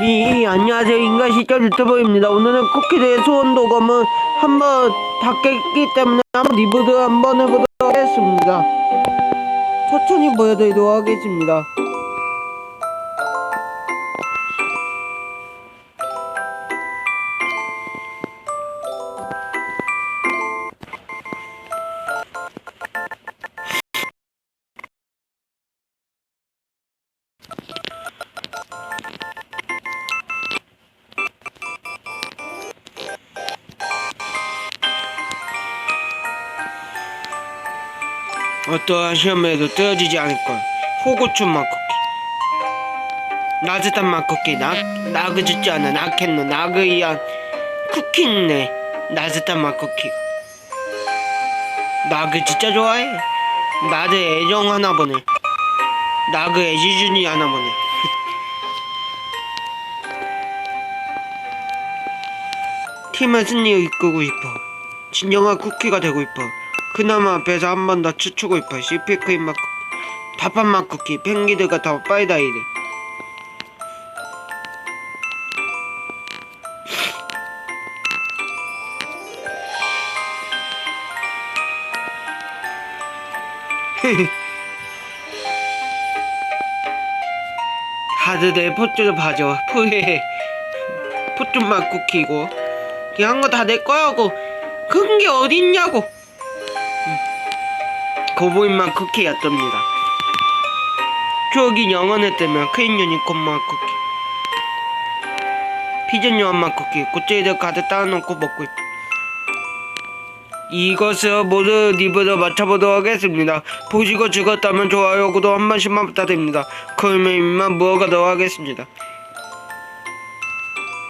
미 안녕하세요. 인간 시절 유튜버입니다. 오늘은 쿠키들의 소원 도감은 한번 다 깼기 때문에 한번 리뷰를 한번 해보도록 하겠습니다. 천천히 보여드리도록 하겠습니다 어떠한 시험에도 떨어지지 않을 것 호고춘 맛 쿠키 나즈단 맛 쿠키 나, 나그 짓지 않은 아켄노 나그 이한 쿠키네. 나즈단 맛 쿠키 나그 진짜 좋아해? 나도 애정 하나 보네. 나그 애지준이 하나 보네. 팀의 승리를 이끌고 싶어 진정한 쿠키가 되고 싶어 그나마 앞에서 한 번 더 추추고 싶어. 맛 쿠키 밥한 맛 쿠키 펭기들과 더 빠이다 이래 다들 내 포트를 봐줘. 푸헤헤 포트 맛 쿠키고. 그냥 거다 내 거야고. 그런 게 어딨냐고 고보인맛 쿠키였답니다. 추억이 영원했다면 크림 유니콘 맛 쿠키 피전 요한 맛 쿠키 꽃제이들 가득 따놓고 먹고 있다. 이것을 모두 리뷰로 맞춰보도록 하겠습니다. 보시고 즐겁다면 좋아요, 구독 한 번씩만 부탁드립니다. 그러면 이만 무어가도록 하겠습니다.